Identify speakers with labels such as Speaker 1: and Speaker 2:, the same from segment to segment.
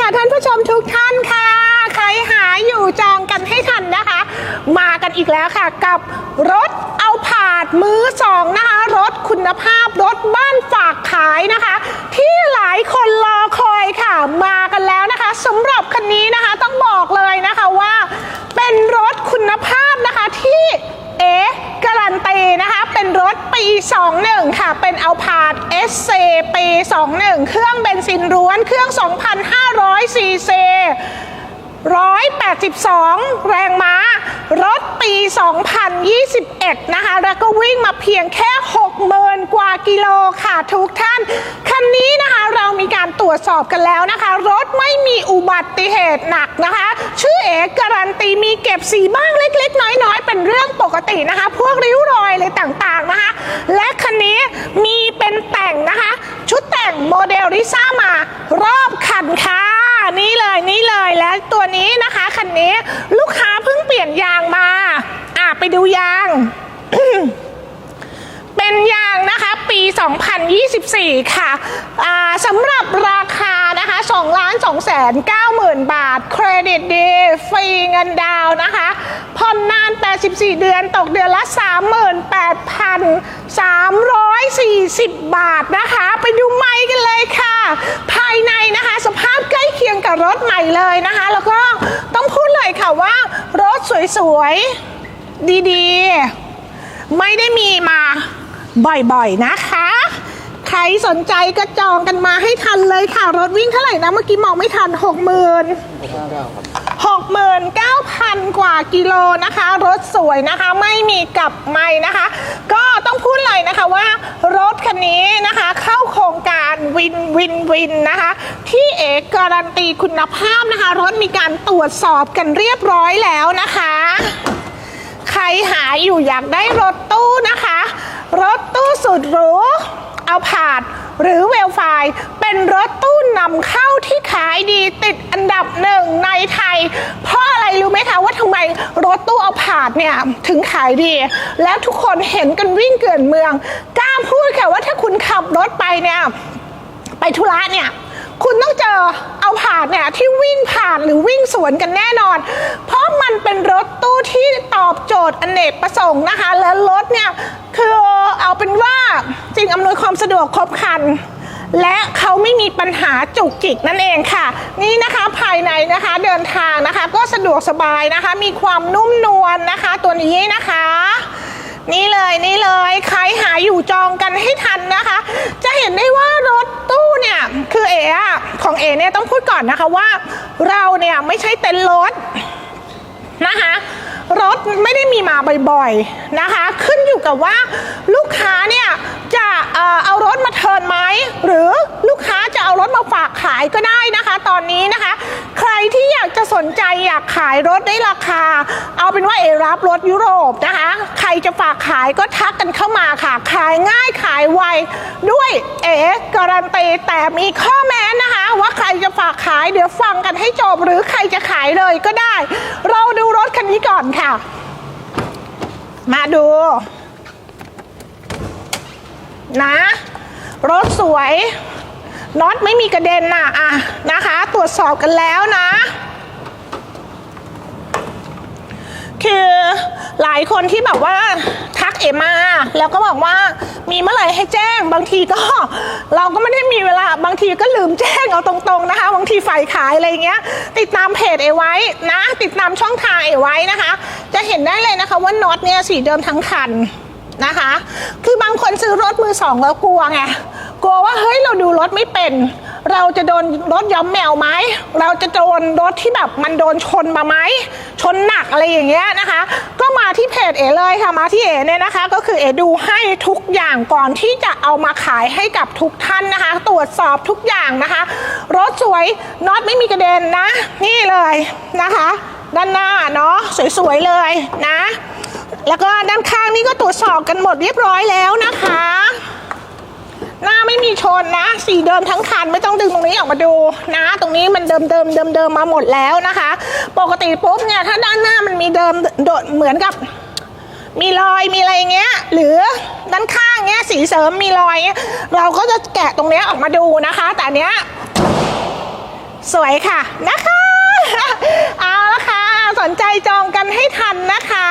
Speaker 1: ค่ะท่านผู้ชมทุกท่านค่ะ ใครหาอยู่จองกันให้ทันนะคะ มากันอีกแล้วค่ะกับรถเอาผาดมือสองนะคะ รถคุณภาพรถบ้านฝากขายนะคะ ที่หลายคนรอคอยค่ะ มากันแล้วนะคะสำหรับคันนี้นะคะต้องบอกเลยนะคะว่าเป็นรถคุณภาพนะคะที่เอ๊การันตีนะคะ เป็นรถ 21 ค่ะ เป็นเอาพาด SC ปี 21 เครื่องเบนซินล้วนเครื่อง 2,500ซีซี182 แรงม้า รถปี 2021 นะคะ แล้วก็วิ่งมาเพียงแค่ 60,000 กว่ากิโลค่ะทุกท่าน คันนี้นะคะเรามีการตรวจสอบกันแล้วนะคะ รถไม่มีอุบัติเหตุหนักนะคะ ชื่อเอกการันตีมีเก็บสีบ้างเล็กๆ น้อยๆ เป็นเรื่องปกตินะคะ พวกริ้วรอยอะไรต่างๆนะคะ และคันนี้มีเป็นแต่งนะคะ ชุดแต่งโม เดลริซ่ามารอบคันค่ะ นี่เลยนี่เลยและตัวนี้นะคะคันนี้ลูกค้าเพิ่งเปลี่ยนยางมา อะไปดูยาง เป็นยางนะคะปี 2024 ค่ะ อ่าสำหรับราคา 2ล้าน2แสน9หมื่นบาท เครดิตดี ฟรีเงินดาวนะคะผ่อนนาน 84 เดือนตกเดือนละ 38,340 บาทนะคะ ไปดูไม้กันเลยค่ะ ภายในนะคะ สภาพใกล้เคียงกับรถใหม่เลยนะคะ แล้วก็ต้องพูดเลยค่ะว่ารถสวยๆ ดีๆ ไม่ได้มีมาบ่อยๆนะคะ ใครสนใจก็จองกันมาให้ทันเลยค่ะ รถวิ่งเท่าไหร่นะ เมื่อกี้มองไม่ทัน6 0 0 0 0 69,000กว่ากิโลนะคะ รถสวยนะคะไม่มีกลับไม่นะคะ ก็ต้องพูดเลยนะคะว่ารถคันนี้นะคะเข้าโครงการวินวินวินนะคะ ที่เอกการันตีคุณภาพนะคะ รถมีการตรวจสอบกันเรียบร้อยแล้วนะคะ ใครหาอยู่อยากได้รถตู้นะคะ รถตู้สุดหรู เอาผาดหรือเวลไฟเป็นรถตู้นำเข้าที่ขายดีติดอันดับหนึ่งในไทย เพราะอะไรรู้ไหมคะว่าทำไมรถตู้เอาผาดเนี่ยถึงขายดี แล้วทุกคนเห็นกันวิ่งเกินเมืองกล้าพูดค่ะว่าถ้าคุณขับรถไปเนี่ยไปธุระเนี่ย คุณต้องเจอเอาผ่านเนี่ยที่วิ่งผ่านหรือวิ่งสวนกันแน่นอน เพราะมันเป็นรถตู้ที่ตอบโจทย์อเนกประสงค์นะคะ และรถเนี่ยคือเอาเป็นว่าสิ่งอำนวยความสะดวกครบครันและเขาไม่มีปัญหาจุกจิกนั่นเองค่ะ นี่นะคะภายในนะคะเดินทางนะคะ ก็สะดวกสบายนะคะ มีความนุ่มนวลนะคะ ตัวนี้นะคะ นี่เลยนี่เลยใครหาอยู่จองกันให้ทันนะคะ จะเห็นได้ว่ารถตู้เนี่ยคือเอ๋อะของเอ๋เนี่ยต้องพูดก่อนนะคะว่า เราเนี่ยไม่ใช่เต็นท์รถนะคะรถไม่ได้มีมาบ่อยๆนะคะ ขึ้นอยู่กับว่าลูกค้าเนี่ยจะเอารถมาเทินไหมหรือลูกค้า ฝากขายก็ได้นะคะ ตอนนี้นะคะ ใครที่อยากจะสนใจอยากขายรถได้ราคา เอาเป็นว่าเอรับรถยุโรปนะคะ ใครจะฝากขายก็ทักกันเข้ามาค่ะ ขายง่ายขายไวด้วยเอการันตีแต่มีข้อแม้นะคะ ว่าใครจะฝากขายเดี๋ยวฟังกันให้จบหรือใครจะขายเลยก็ได้ เราดูรถคันนี้ก่อนค่ะ มาดู นะ รถสวย น็อตไม่มีกระเด็นน่ะอะนะคะ ตรวจสอบกันแล้วนะ คือหลายคนที่แบบว่าทักเอมา แล้วก็บอกว่ามีเมื่อไหร่ให้แจ้ง บางทีก็เราก็ไม่ได้มีเวลา บางทีก็ลืมแจ้งเอาตรงๆนะคะ บางทีฝ่ายขายอะไรเงี้ย ติดตามเพจเอไว้นะ ติดตามช่องทางเอไว้นะคะ จะเห็นได้เลยนะคะว่าน็อตเนี่ยสีเดิมทั้งคันนะคะ คือบางคนซื้อรถมือสองแล้วกลัวไง กลัวว่าเฮ้ยเราดูรถไม่เป็น เราจะโดนรถย้อมแมวไหมเราจะโดนรถที่แบบมันโดนชนมาไหมชนหนักอะไรอย่างเงี้ยนะคะ ก็มาที่เพจเอเลยค่ะมาที่เอเนี่ยนะคะ ก็คือเอดูให้ทุกอย่างก่อนที่จะเอามาขายให้กับทุกท่านนะคะ ตรวจสอบทุกอย่างนะคะ รถสวยน็อตไม่มีกระเด็นนะ นี่เลยนะคะ ด้านหน้าเนาะสวยๆเลยนะ แล้วก็ด้านข้างนี่ก็ตรวจสอบกันหมดเรียบร้อยแล้วนะคะ หน้าไม่มีชนนะ สีเดิมทั้งคันไม่ต้องดึงตรงนี้ออกมาดูนะ ตรงนี้มันเดิมเดิมเดิมเดิมมาหมดแล้วนะคะ ปกติปุ๊บเนี่ยถ้าด้านหน้ามันมีเดิมโดดเหมือนกับมีรอยมีอะไรเงี้ย หรือด้านข้างเงี้ยสีเสริมมีรอยเราก็จะแกะตรงเนี้ยออกมาดูนะคะ แต่เนี้ยสวยค่ะนะคะเอาละค่ะสนใจจองกันให้ทันนะคะ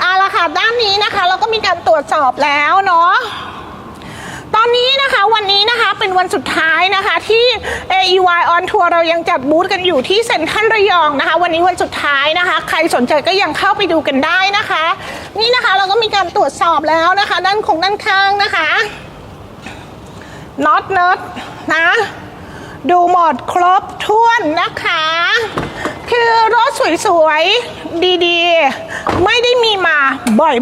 Speaker 1: เอาละค่ะด้านนี้นะคะ เราก็มีการตรวจสอบแล้วเนาะ อนนี้นะคะวันนี้นะคะเป็นวันสุดท้ายนะคะที่ AEY on Tour เรายังจัดบูธกันอยู่ที่เซ็นทรัลระยองนะคะ วันนี้วันสุดท้ายนะคะ ใครสนใจก็ยังเข้าไปดูกันได้นะคะ นี่นะคะเราก็มีการตรวจสอบแล้วนะคะ ด้านคงด้านข้างนะคะน็อตเนิร์ดนะ ดูหมดครบถ้วนนะคะ คือรถสวยๆ ดีๆ ไม่ได้มีมา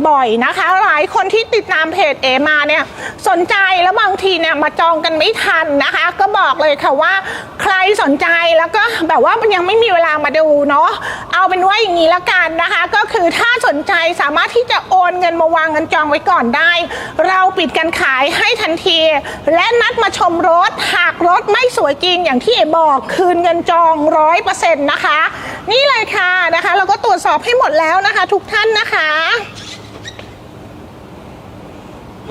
Speaker 1: บ่อยๆนะคะ หลายคนที่ติดตามเพจเอมาเนี่ยสนใจแล้วบางทีเนี่ยมาจองกันไม่ทันนะคะ ก็บอกเลยค่ะว่าใครสนใจแล้วก็แบบว่ามันยังไม่มีเวลามาดูเนาะเอาเป็นว่าอย่างนี้ละกันนะคะ ก็คือถ้าสนใจสามารถที่จะโอนเงินมาวางเงินจองไว้ก่อนได้ เราปิดการขายให้ทันที และนัดมาชมรถหากรถไม่สวยจริงอย่างที่เอบอกคืนเงินจองร้อยเปอร์เซ็นต์นะคะนี่เลยค่ะนะคะ เราก็ตรวจสอบให้หมดแล้วนะคะ ทุกท่านนะคะ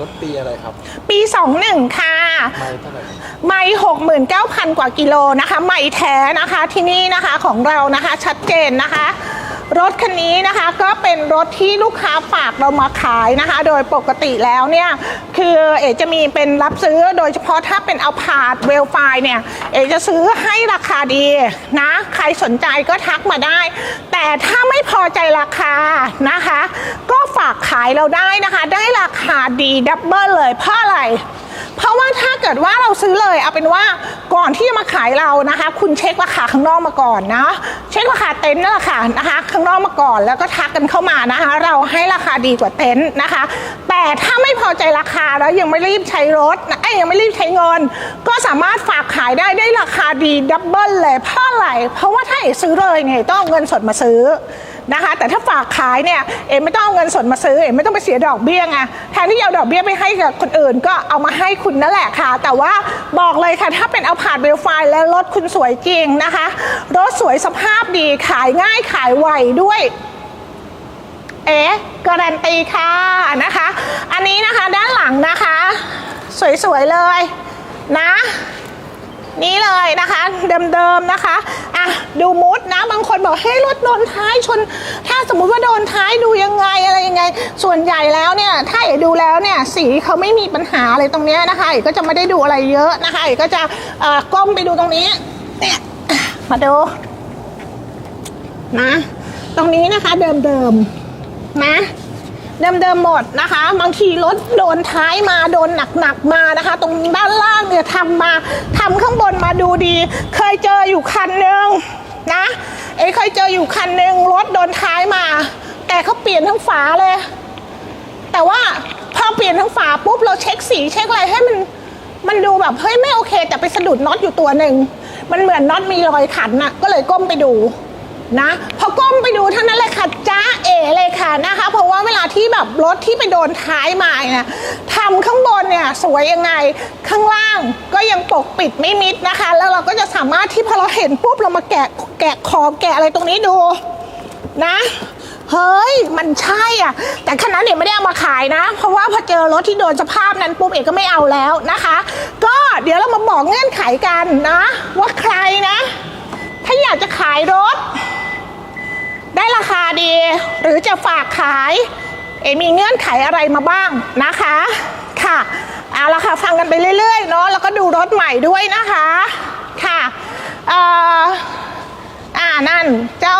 Speaker 2: รถปีอะไรครับ
Speaker 1: ปี 21 ค่ะ
Speaker 2: ไม่เท่าไหร่
Speaker 1: ไม่69,000กว่ากิโลนะคะ ไม่แท้นะคะที่นี่นะคะของเรานะคะชัดเจนนะคะ รถคันนี้นะคะก็เป็นรถที่ลูกค้าฝากเรามาขายนะคะ โดยปกติแล้วเนี่ยคือเอ๋จะมีเป็นรับซื้อโดยเฉพาะถ้าเป็นเอาผาดเวลไฟเนี่ยเอ๋จะซื้อให้ราคาดีนะใครสนใจก็ทักมาได้ แต่ถ้าไม่พอใจราคานะคะ ก็ฝากขายเราได้นะคะ ได้ราคาดีดับเบิลเลยเพราะอะไร เพราะว่าถ้าเกิดว่าเราซื้อเลยเอาเป็นว่าก่อนที่จะมาขายเรานะคะ คุณเช็คราคาข้างนอกมาก่อนนะเช็คราคาเต็นท์นั่นแหละค่ะนะคะ ข้างนอกมาก่อนแล้วก็ทักกันเข้ามานะคะ เราให้ราคาดีกว่าเต็นท์นะคะ แต่ถ้าไม่พอใจราคาแล้วยังไม่รีบใช้รถนะเอ้ยยังไม่รีบใช้เงินก็สามารถฝากขายได้ได้ราคาดีดับเบิลเลยเพราะอะไรเพราะว่าถ้าเอกซื้อเลยเนี่ยต้องเอาเงินสดมาซื้อ นะคะ แต่ถ้าฝากขายเนี่ยเอ็มไม่ต้องเอาเงินสดมาซื้อเอ็มไม่ต้องไปเสียดอกเบี้ยไงแทนที่จะเอาดอกเบี้ยไปให้กับคนอื่น ก็เอามาให้คุณนั่นแหละค่ะ แต่ว่าบอกเลยค่ะถ้าเป็นเอาผ่านเบลไฟแล้วรถคุณสวยจริงนะคะรถสวยสภาพดีขายง่ายขายไวด้วยเอ๊ะการันตีค่ะนะคะ อันนี้นะคะด้านหลังนะคะ สวยๆเลยนะ นี่เลยนะคะเดิมๆนะคะอะดูมุดนะบางคนบอกให้ยรถโดนท้ายชน ถ้าสมมุติว่าโดนท้ายดูยังไงอะไรยังไง ส่วนใหญ่แล้วเนี่ยถ้าเอ๋ดูแล้วเนี่ยสีเขาไม่มีปัญหาอะไรตรงนี้นะคะเอ๋ก็จะไม่ได้ดูอะไรเยอะนะคะเอ๋ก็จะเอ่อก้มไปดูตรงนี้เนี่ยมาดูนะ ตรงนี้นะคะเดิมๆนะ เดิมๆหมดนะคะ บางทีรถโดนท้ายมาโดนหนักๆมานะคะ ตรงด้านล่างเนี่ยทำมาทำข้างบนมาดูดี เคยเจออยู่คันหนึ่งนะเอ้เคยเจออยู่คันหนึ่งรถโดนท้ายมา แต่เขาเปลี่ยนทั้งฝาเลย แต่ว่าพอเปลี่ยนทั้งฝาปุ๊บเราเช็คสีเช็คอะไรให้มันมันดูแบบเฮ้ยไม่โอเค แต่ไปสะดุดน็อตอยู่ตัวหนึ่งมันเหมือนน็อตมีรอยขันน่ะก็เลยก้มไปดู นะพอก้มไปดูเท่านั้นแหละค่ะจ้าเอเลยค่ะนะคะ เพราะว่าเวลาที่แบบรถที่ไปโดนท้ายมาเนี่ยทำข้างบนเนี่ยสวยยังไงข้างล่างก็ยังปกปิดไม่มิดนะคะ แล้วเราก็จะสามารถที่พอเราเห็นปุ๊บเรามาแกะแกะขอบแกะอะไรตรงนี้ดูนะเฮ้ย มันใช่อะ แต่ขนาดเนี่ยไม่ได้เอามาขายนะ เพราะว่าพอเจอรถที่โดนสภาพนั้นปุ๊บเอกก็ไม่เอาแล้วนะคะ ก็เดี๋ยวเรามาบอกเงื่อนไขกันนะ ว่าใครนะ ถ้าอยากจะขายรถ ได้ราคาดี หรือจะฝากขาย เอมีเงื่อนไขอะไรมาบ้างนะคะ ค่ะ เอาละค่ะฟังกันไปเรื่อยๆเนาะแล้วก็ดูรถใหม่ด้วยนะคะ ค่ะเอ่อ อ่านั่นเจ้า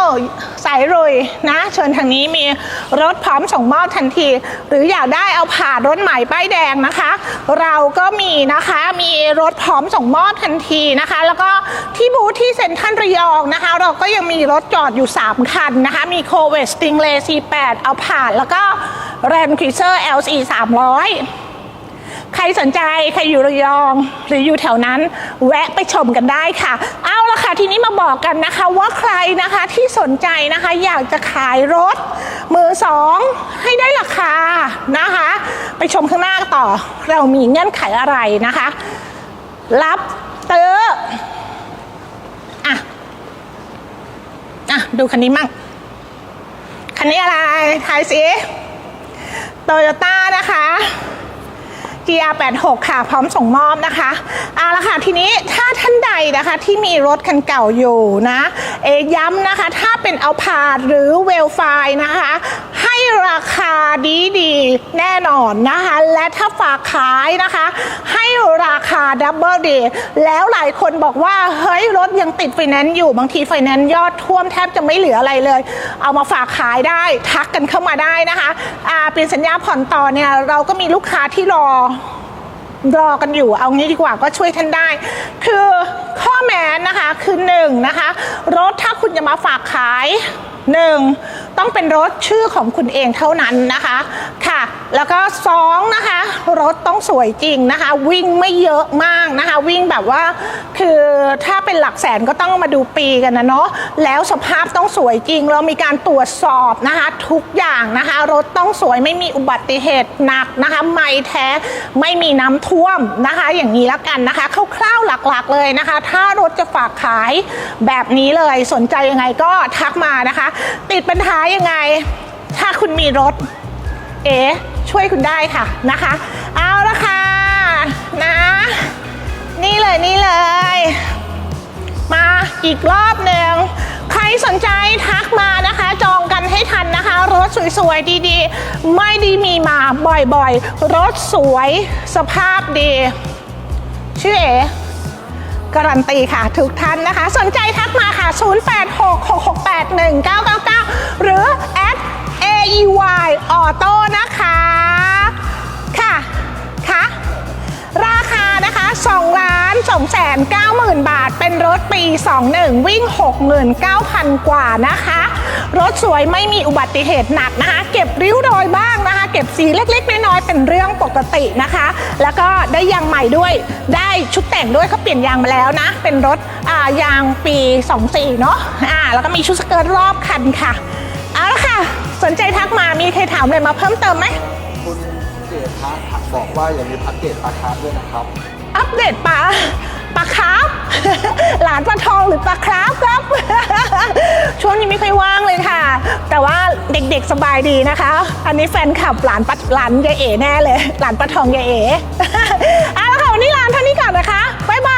Speaker 1: สายรุยนะเชิญทางนี้มีรถพร้อมส่งมอบทันที หรืออยากได้เอาผ่านรถใหม่ป้ายแดงนะคะ เราก็มีนะคะมีรถพร้อมส่งมอบทันทีนะคะ แล้วก็ที่บูธที่เซ็นทรัลระยองนะคะ เราก็ยังมีรถจอดอยู่ 3 คันนะคะ มีโคเวสติงเล C8 เอาผ่านแล้วก็แรนค r ิเซอร์ LC 300 ใครสนใจใครอยู่ระยอง หรืออยู่แถวนั้นแวะไปชมกันได้ค่ะ เอาละค่ะทีนี้มาบอกกันนะคะว่าใครนะคะที่สนใจนะคะอยากจะขายรถมือสองให้ได้ราคานะคะ ไปชมข้างหน้าต่อ เรามีเงื่อนไขอะไรนะคะ รับเตออะอะดูคันนี้มั่งคันนี้อะไรทายสิโตโยต้านะคะ GR86 ค่ะพร้อมส่งมอบนะคะเอาละค่ะทีนี้ถ้าท่านใดนะคะที่มีรถคันเก่าอยู่นะ เอย้ำนะคะ ถ้าเป็นเอาพาดหรือเวลไฟนะคะ ราคาดีดีแน่นอนนะคะ และถ้าฝากขายนะคะ ให้ราคาดับเบิลดีแล้วหลายคนบอกว่า เฮ้ย รถยังติดไฟแนนซ์อยู่บางทีไฟแนนซ์ยอดท่วมแทบจะไม่เหลืออะไรเลย เอามาฝากขายได้ทักกันเข้ามาได้นะคะอ่าเปลี่ยนสัญญาผ่อนต่อเนี่ย เราก็มีลูกค้าที่รอรอกันอยู่เอางี้ดีกว่าก็ช่วยท่านได้ คือข้อแม้นะคะคือหนึ่งนะคะ รถถ้าคุณจะมาฝากขายหนึ่ง ต้องเป็นรถชื่อของคุณเองเท่านั้นนะคะ ค่ะ แล้วก็สองนะคะ รถต้องสวยจริงนะคะ วิ่งไม่เยอะมากนะคะ วิ่งแบบว่า คือถ้าเป็นหลักแสนก็ต้องมาดูปีกันนะเนาะแล้วสภาพต้องสวยจริง เรามีการตรวจสอบนะคะ ทุกอย่างนะคะ รถต้องสวยไม่มีอุบัติเหตุหนักนะคะไม่แท้ไม่มีน้ำท่วมนะคะ อย่างนี้แล้วกันนะคะคร่าวๆหลักๆเลยนะคะ ถ้ารถจะฝากขายแบบนี้เลยสนใจยังไงก็ทักมานะคะ ติดปัญหายังไง ถ้าคุณมีรถ เอ๋ช่วยคุณได้ค่ะนะคะ เอาละค่ะนะ นี่เลยนี่เลย มาอีกรอบหนึ่งใครสนใจทักมานะคะ จองกันให้ทันนะคะ รถสวยๆ ดีๆ ไม่ด้มีมาบ่อยๆ รถสวยสภาพดี ชื่อเอ๋การันตีค่ะ ทุกท่านนะคะ สนใจทักมาค่ะ 0866681999 หรือ at aey auto นะคะ ค่ะ ค่ะ ราคานะคะ2ล้าน2แสน9หมื่นบาท เป็นรถปี 21 วิ่ง 69,000 กว่านะคะ รถสวยไม่มีอุบัติเหตุหนักนะคะ เก็บริ้วรอยบ้างนะคะ เก็บสีเล็กๆ น้อยๆ เป็นเรื่องปกตินะคะ แล้วก็ได้ยางใหม่ด้วย ได้ชุดแต่งด้วยเขาเปลี่ยนยางมาแล้วนะ เป็นรถอ่ายางปี 24 เนาะอ่าแล้วก็มีชุดสเกิร์ตรอบคันค่ะ สนใจทักมามีใครถามอะไรมาเพิ่มเติมไหม
Speaker 2: คุณเกศทักบอกว่าอย่ามีมอัปเดตลาคาบด้วยนะครับ
Speaker 1: อัปเดตปลาปลาครับ หลานปลาทองหรือปลาครับครับ ช่วงนี้ไม่ค่อยว่างเลยค่ะ แต่ว่าเด็กๆสบายดีนะคะ อันนี้แฟนคลับหลานปลาหลานยายเอ๋แน่เลย หลานปลาทองยายเอ๋เอาละค่ะวันนี้ลานเท่านี้ก่อนนะคะบ๊ายบาย